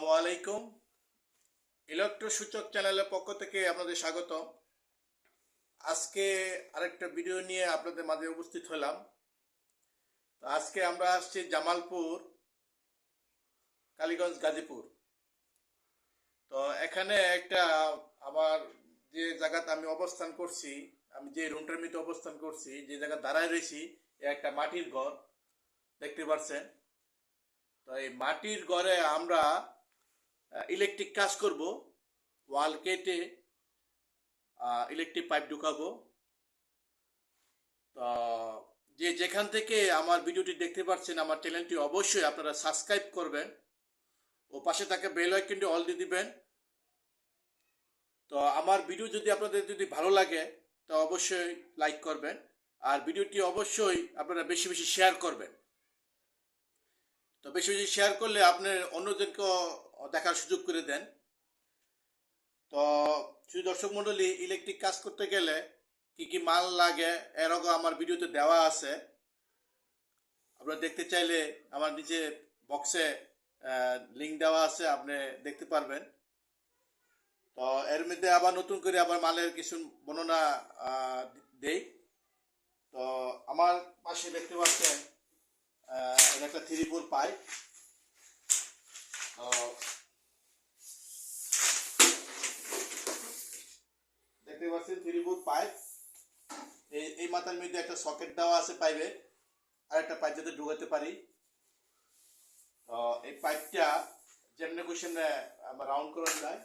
আসসালামু আলাইকুম। ইলেকট্রো সূচক চ্যানেলের পক্ষ থেকে আপনাদের স্বাগত আজকে আরেকটা ভিডিও নিয়ে আপনাদের মাঝে উপস্থিত হলাম। তো আজকে আমরা আসছি জামালপুর, কালীগঞ্জ, গাজীপুর। তো এখানে একটা আমার যে জায়গাতে আমি অবস্থান করছি, আমি যে রুমটার মধ্যে অবস্থান করছি, যে জায়গা দাঁড়ায় রয়েছি একটা মাটির ঘর। দেখতে পাচ্ছেন? তো এই মাটির ঘরে আমরা ইলেকট্রিক কাজ করব ওয়াল কেটে ইলেকট্রিক পাইপ ঢুকাবো। তো, যে যেখান থেকে আমার ভিডিওটি দেখতে পাচ্ছেন, আমার চ্যানেলটি অবশ্যই আপনারা সাবস্ক্রাইব করবেন। ও পাশে থাকে বেল আইকনটি অল দিয়ে দিবেন। তো, আমার ভিডিও যদি আপনাদের যদি ভালো লাগে, তো অবশ্যই লাইক করবেন। আর ভিডিওটি অবশ্যই আপনারা বেশি বেশি শেয়ার করবেন। তো বেশি বেশি শেয়ার করলে আপনি অন্যদেরকেও দেখার সুযোগ করে দেন। তো শুধু দর্শক মণ্ডলী ইলেকট্রিক কাজ করতে গেলে কি কি মাল লাগে, এরকম আমার ভিডিওতে দেওয়া আছে। আপনারা দেখতে চাইলে আমার নিচে বক্সে লিঙ্ক দেওয়া আছে, আপনি দেখতে পারবেন। তো এর মধ্যে আবার নতুন করে আবার মালের কিছু বর্ণনা দেই। তো আমার পাশে দেখতে পাচ্ছেন এটা একটা থ্রি ফোর পাইপ দেখতে পাচ্ছেন থ্রি ফোর পাইপ এই এই মাথার মধ্যে একটা সকেট দেওয়া আছে পাইপে আর একটা পাইপ যাতে ঢুকাতে পারি। এই পাইপটা যেমনি কোশ্চেনে রাউন্ড করে যায়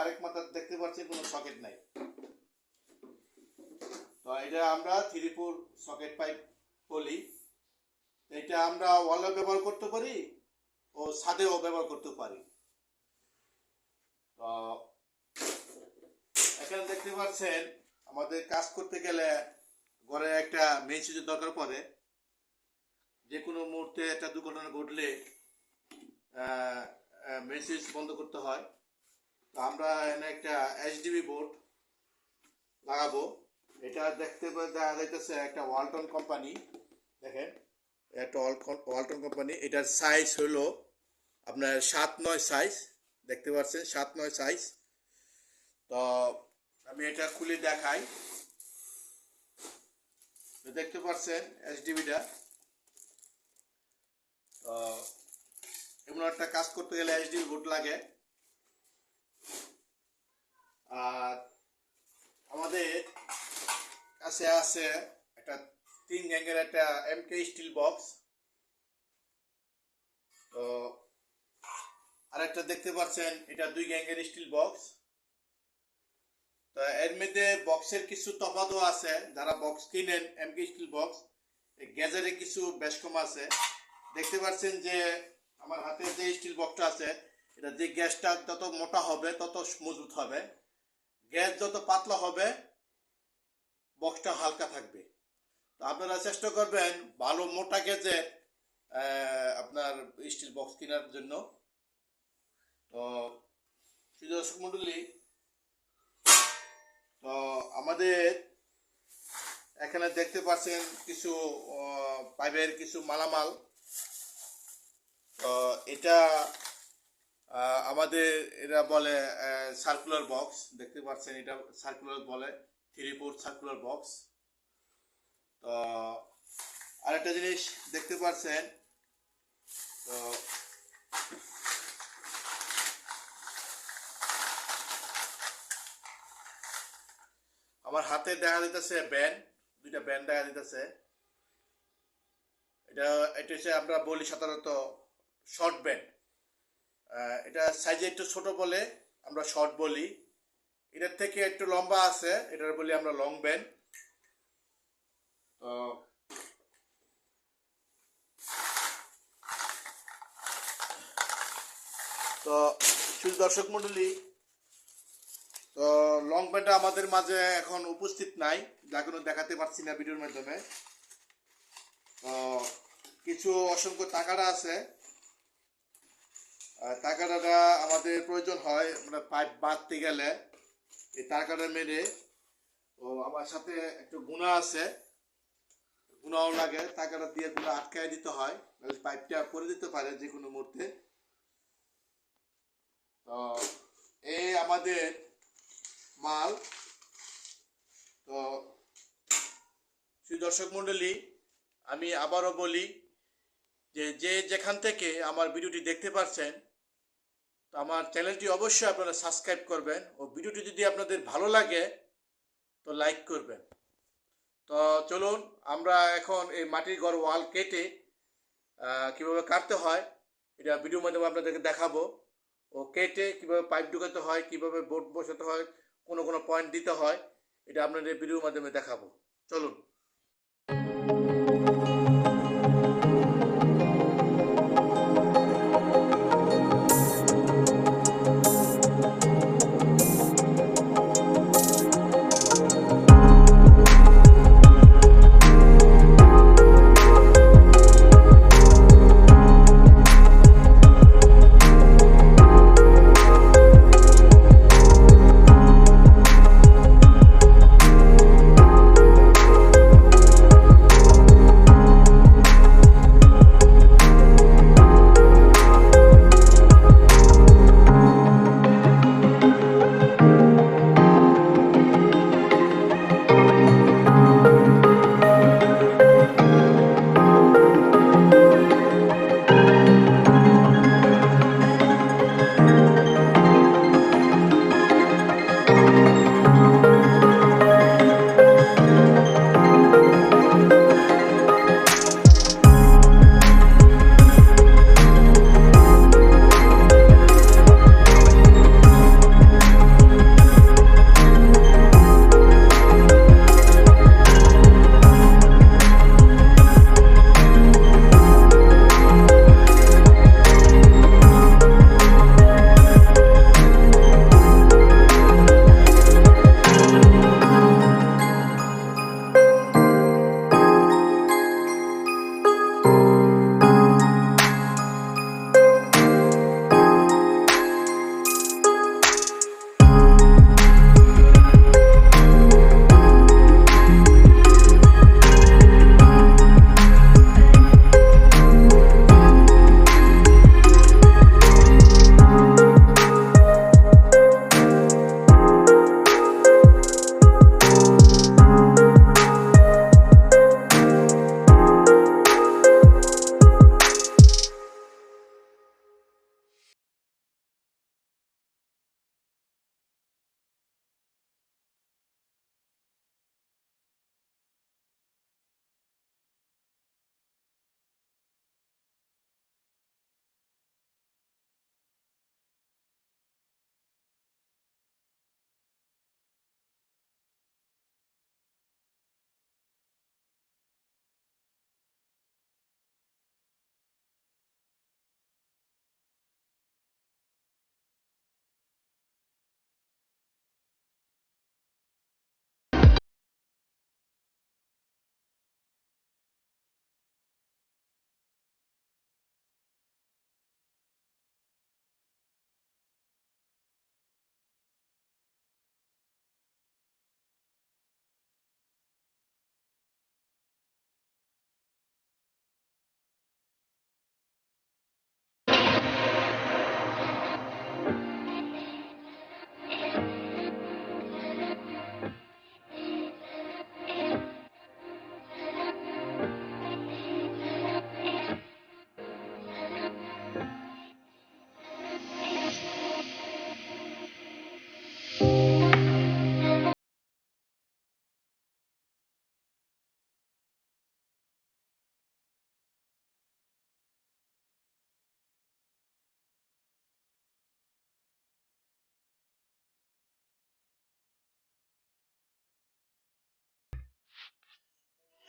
আরেক মাথা দেখতে পাচ্ছেন কোনো সকেট নাই। তো এটা আমরা থ্রি ফোর সকেট পাইপ বলি, এটা আমরা ওয়ালে ব্যবহার করতে পারি ও ছাদেও ব্যবহার করতে পারি। তো, এখানে দেখতে পাচ্ছেন, আমাদের কাজ করতে গেলে ঘরে একটা মেন সুইচের দরকার পড়ে। যে কোনো মুহূর্তে একটা দুর্ঘটনা ঘটলে মেন সুইচ বন্ধ করতে হয়। তো আমরা এখানে একটা এইচডিবি বোর্ড দেখতে দেখা যাইতেছে একটা ওয়ালটন কোম্পানি, দেখেন, একটা ওয়ালটন- কোম্পানি, এটার সাইজ হলো আপনার সাত নয় সাইজ দেখতে পাচ্ছেন, সাত নয় সাইজ তো আমি এটা খুলে দেখাই। দেখতে পাচ্ছেন এইচডিবিটা তো এমন একটা কাজ করতে গেলে এইচডিবি বোর্ড লাগে আর আমাদের কাছে আছে একটা তিন গ্যাংয়ের একটা এমকে স্টিল বক্স তো আরেকটা দেখতে পাচ্ছেন, এটা দুই গ্যাংয়ের স্টিল বক্স তো এর মধ্যে বক্সের কিছু তফাতও আছে, যারা বক্স কিনেন এমকে স্টিল বক্স গ্যাজারে কিছু বেশ কম আছে। দেখতে পাচ্ছেন যে আমার হাতে যে স্টিল বক্সটা আছে, এটা যে গ্যাসটা যত মোটা হবে, তত মজবুত হবে। গ্যাস যত পাতলা হবে বক্সটা হালকা থাকবে। তো আপনারা চেষ্টা করবেন ভালো মোটা গ্যাসে আপনার স্টিল বক্স কেনার জন্য। তো দর্শক মণ্ডলী তো আমাদের এখানে দেখতে পাচ্ছেন কিছু পাইপের কিছু মালামাল। তো এটা আমাদের এরা বলে সার্কুলার বক্স দেখতে পাচ্ছেন এটা সার্কুলার বলে। থ্রি ফোর সার্কুলার বক্স তো, আরেকটা জিনিস দেখতে পাচ্ছেন। তো, আমার হাতে দেখা দিতেছে ব্যান্ড দুইটা ব্যান্ড দেখা দিতেছে। এটা এটা হচ্ছে আমরা বলি সাধারণত শর্ট ব্যান্ড এটা সাইজে একটু ছোট বলে আমরা শর্ট বলি। এটার থেকে একটু লম্বা আছে, এটার বলি আমরা লং ব্যান্ড তো তো শুধু দর্শক মণ্ডলী, তো লং ব্যান্ডটা আমাদের মাঝে এখন উপস্থিত নাই, যা কোনো দেখাতে পারছি না ভিডিওর মাধ্যমে। তো কিছু অসংখ্য টাকাটা আছে। টাকাটা আমাদের প্রয়োজন হয় মানে পাইপ বাঁধতে গেলে। এই টাকাটা মেরে, ও আমার সাথে একটু গুণা আছে, গুণাও লাগে টাকাটা দিয়ে গুণা আটকায় দিতে হয় পাইপটা পরে দিতে পারে যে কোনো মুহূর্তে। তো এই আমাদের মাল। তো দর্শক মণ্ডলী, আমি আবারও বলি যে যে যেখান থেকে আমার ভিডিওটি দেখতে পাচ্ছেন তো আমার চ্যানেলটি অবশ্যই আপনারা সাবস্ক্রাইব করবেন ও ভিডিওটি যদি আপনাদের ভালো লাগে, তো লাইক করবেন। তো চলুন, আমরা এখন এই মাটির ঘর ওয়াল কেটে কীভাবে কাটতে হয়, এটা ভিডিওর মাধ্যমে আপনাদেরকে দেখাবো। ও কেটে কীভাবে পাইপ ঢুকাতে হয়, কীভাবে বোর্ড বসাতে হয়, কোনো কোনো পয়েন্ট দিতে হয়, এটা আপনাদের ভিডিওর মাধ্যমে দেখাবো। চলুন।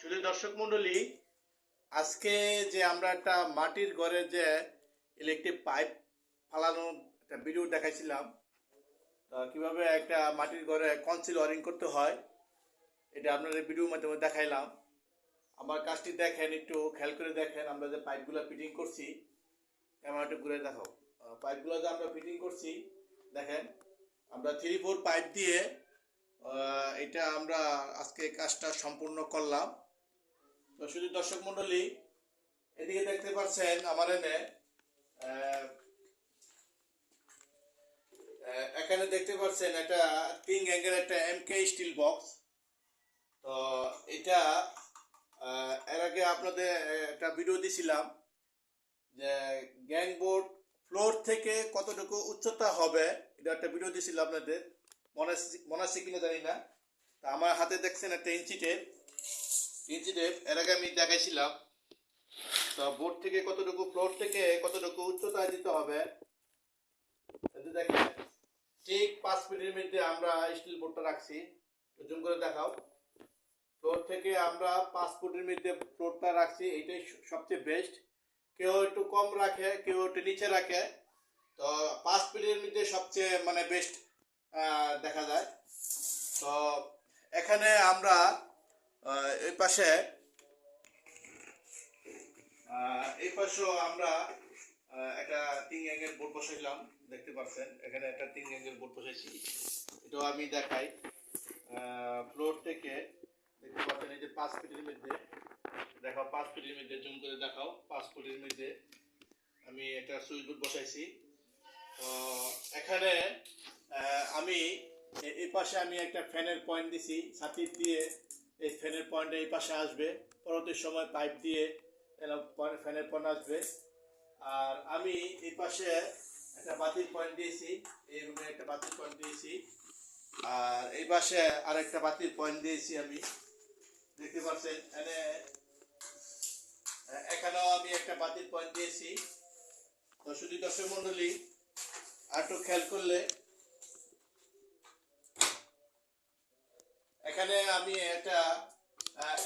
শুধু দর্শক মণ্ডলী আজকে যে আমরা একটা মাটির ঘরে যে ইলেকট্রিক পাইপ ফালানোর একটা ভিডিও দেখাইছিলাম কীভাবে একটা মাটির ঘরে কনসিল ওয়ারিং করতে হয় এটা আপনাদের ভিডিওর মাধ্যমে দেখাইলাম। আমার কাজটি দেখেন একটু খেয়াল করে দেখেন আমরা যে পাইপগুলো ফিটিং করছি ক্যামেরাটা ঘুরে আহ, পাইপগুলো যে আমরা ফিটিং করছি দেখেন আমরা থ্রি ফোর পাইপ দিয়ে এটা আমরা আজকে কাজটা সম্পূর্ণ করলাম। তো শুধু দর্শক মন্ডলী এদিকে দেখতে পাচ্ছেন আমার এনে এখানে দেখতে পাচ্ছেন একটা তিন গ্যাংয়ের একটা এমকে স্টিল বক্স। তো এটা এর আগে আপনাদের একটা ভিডিও দিছিলাম যে গ্যাং বোর্ড ফ্লোর থেকে কতটুকু উচ্চতা হবে, এটা একটা ভিডিও দিয়েছিল আপনাদের। মনে মনে আছে কিনা জানি না। তা আমার হাতে দেখছেন একটা ইঞ্চি টেপ। টেপ এর আগে আমি দেখাইছিলাম, তো বোর্ড থেকে কতটুকু ফ্লোর থেকে কতটুকু উচ্চতায় দিতে হবে দেখেন, ঠিক পাঁচ ফিটের মধ্যে আমরা স্টিল বোর্ডটা রাখছি জুম করে দেখাও। ফ্লোর থেকে আমরা পাঁচ ফুটের মধ্যে ফ্লোরটা রাখছি, এটাই সবচেয়ে বেস্ট কেউ একটু কম রাখে, কেউ একটু নিচে রাখে, তো পাঁচ ফিটের মধ্যে সবচেয়ে মানে বেস্ট দেখা যায়। তো এখানে আমরা এই পাশে এই পাশেও আমরা একটা তিন অ্যাঙ্গেল বোর্ড বসাইলাম, দেখতে পাচ্ছেন। এখানে একটা তিন অ্যাঙ্গেল বোর্ড বসাইছি। এটাও আমি দেখাই। ফ্লোর থেকে দেখতে পাচ্ছেন, এই যে পাঁচ ফিটের মধ্যে, দেখাও পাঁচ ফিটের মধ্যে, জুম করে দেখাও, পাঁচ ফুটের মধ্যে আমি একটা সুইচ বোর্ড বসাইছি। তো, এখানে আমি এই পাশে আমি একটা ফ্যানের পয়েন্ট দিছি, ছাতির দিয়ে এই ফ্যানের পয়েন্ট এই পাশে আসবে। পরবর্তী সময় পাইপ দিয়ে ফ্যানের পয়েন্ট আসবে। আর আমি এই পাশে একটা বাতির পয়েন্ট দিয়েছি, এই রুমে একটা বাতির পয়েন্ট দিয়েছি। আর এই পাশে আর একটা বাতির পয়েন্ট দিয়েছি আমি। দেখতে পাচ্ছেন, এখানে, এখানেও আমি একটা বাতির পয়েন্ট দিয়েছি। তো শুধু দর্শক মন্ডলী আর একটু খেয়াল করলে এখানে আমি একটা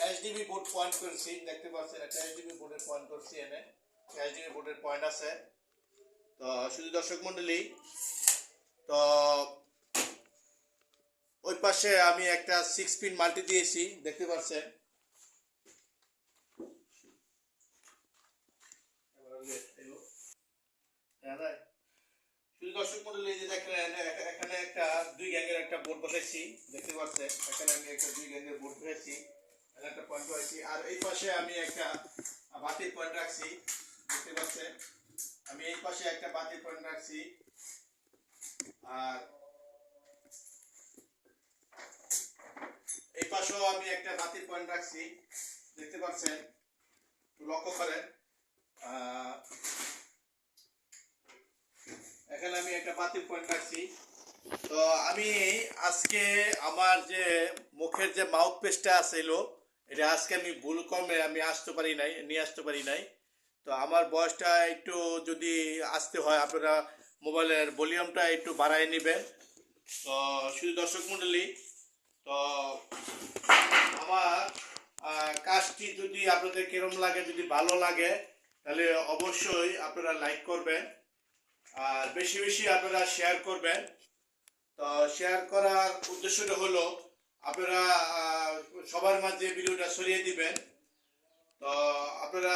এইচডিবি বোর্ড পয়েন্ট করেছি, দেখতে পাচ্ছেন, একটা এইচডিবি বোর্ডের পয়েন্ট করছি এনে এইচডিবি বোর্ডের পয়েন্ট আছে। তো, শুধু দর্শক মন্ডলী, তো, ওই পাশে আমি একটা সিক্স পিন মাল্টি দিয়েছি, দেখতে পাচ্ছেন। শুধু দর্শক মন্ডলী যে দেখেন, এখানে একটা দুই গ্যাংয়ের একটা বোর্ড বসাইছি, দেখতে পাচ্ছেন? এখানে আমি একটা দুই গ্যাংয়ের বোর্ড বসাইছি একটা পয়েন্ট বসাইছি, আর এই পাশে আমি একটা বাতির পয়েন্ট রাখছি, দেখতে পাচ্ছেন? আমি এই পাশে একটা বাতির পয়েন্ট রাখছি, আর এই পাশেও আমি একটা বাতির পয়েন্ট রাখছি, দেখতে পাচ্ছেন? লক্ষ্য করেন এখানে আমি একটা বাতির পয়েন্ট রাখছি। তো আমি আজকে আমার যে মুখের যে মাউথ পেস্টটা এটা আজকে আমি ভুল কমে আমি আসতে পারি নাই, নিয়ে আসতে পারি নাই। তো আমার বয়সটা একটু যদি আসতে হয়, আপনারা মোবাইলের ভলিউমটা একটু বাড়ায় নেবেন। তো শুধু দর্শক মণ্ডলী, তো আমার কাজটি যদি আপনাদের কিরম লাগে, যদি ভালো লাগে, তাহলে অবশ্যই আপনারা লাইক করবেন। আর বেশি বেশি আপনারা শেয়ার করবেন। তো শেয়ার করার উদ্দেশ্যটা হলো, আপনারা সবার মাঝে ভিডিওটা ছড়িয়ে দিবেন। তো আপনারা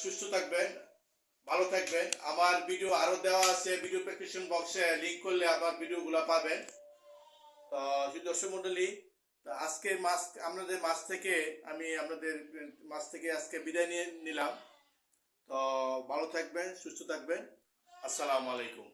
সুস্থ থাকবেন, ভালো থাকবেন। আমার ভিডিও আরও দেওয়া আছে ভিডিও প্রেসক্রিপশন বক্সে লিংক করলে আমার ভিডিওগুলো পাবেন। তো দর্শক মন্ডলী আজকে মাস, আপনাদের মাছ থেকে আমি আপনাদের মাছ থেকে আজকে বিদায় নিয়ে নিলাম। তো ভালো থাকবেন, সুস্থ থাকবেন। আসসালামু আলাইকুম।